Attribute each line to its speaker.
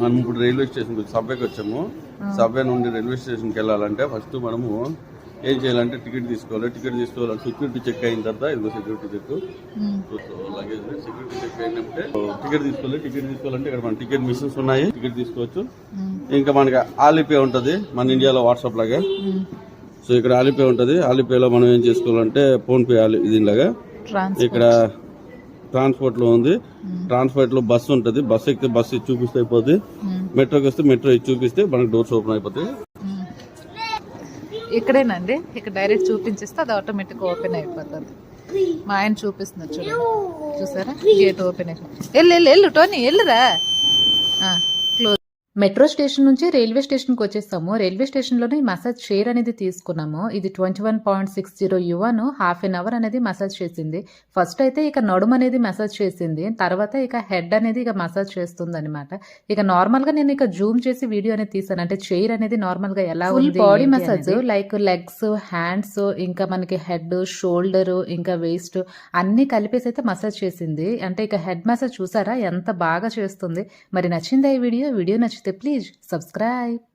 Speaker 1: మనం ఇప్పుడు railway station సబ్వేకి వచ్చాము. సబ్వే నుండి రైల్వే స్టేషన్కి వెళ్ళాలంటే ఫస్ట్ మనము ఏం చేయాలంటే టికెట్ తీసుకోవాలి. టికెట్ తీసుకోవాలంటే సెక్యూరిటీ చెక్ అయిన తర్వాత ఇదిగో security check. Luggage security check అయినట్టే టికెట్ తీసుకోవాలి. టికెట్ తీసుకోవాలంటే ఇక్కడ మన టికెట్ మిషన్స్ ఉన్నాయి. టికెట్ తీసుకోవచ్చు. ఇంకా మనకి ఆలిపే ఉంటది. మన ఇండియాలో వాట్సాప్ లాగా. సో ఇక్కడ ఆలిపే ఉంటది. ఆలిపేలో మనం ఏం చేసుకోవాలంటే ఫోన్ పే ఆలి దీనిలాగా ఇక్కడ ట్రాన్స్పోర్ట్లో ఉంది. ట్రాన్స్పోర్ట్లో బస్సు ఉంటది. బస్సు ఎక్కితే బస్సు ఇది చూపిస్తే అయిపోద్ది. మెట్రోకి వస్తే మెట్రో ఇది చూపిస్తే మనకి డోర్స్ ఓపెన్ అయిపోతాయి.
Speaker 2: ఇక్కడేనండి. ఇక్కడ డైరెక్ట్ చూపించేస్తే అది ఆటోమేటిక్ ఓపెన్ అయిపోతుంది. మా ఆయన చూపిస్తున్నారు చూడండి. చూసారా? గేట్ ఓపెన్ అయిపోయింది వెళ్ళు వెళ్ళు వెళ్ళు టోనీ వెళ్ళురా
Speaker 3: మెట్రో స్టేషన్ నుంచి రైల్వే స్టేషన్కి వచ్చేస్తాము రైల్వే స్టేషన్లోనే ఈ మసాజ్ చైర్ అనేది తీసుకున్నాము. ఇది twenty one point six zero Yuvan half an hour అనేది మసాజ్ చేసింది. ఫస్ట్ అయితే ఇక నడుము అనేది మసాజ్ చేసింది. తర్వాత ఇక హెడ్ అనేది ఇక మసాజ్ చేస్తుంది అనమాట ఇక నార్మల్గా నేను ఇక జూమ్ చేసి వీడియో అనేది తీసాను. అంటే చైర్ అనేది నార్మల్గా ఎలా full body massage like legs hands ఇంకా మనకి హెడ్ షోల్డర్ ఇంకా వేస్ట్ అన్ని కలిపేసి అయితే మసాజ్ చేసింది. అంటే ఇక హెడ్ మసాజ్ చూసారా? ఎంత బాగా చేస్తుంది. మరి నచ్చిందా ఈ వీడియో? వీడియో నచ్చితే Please subscribe.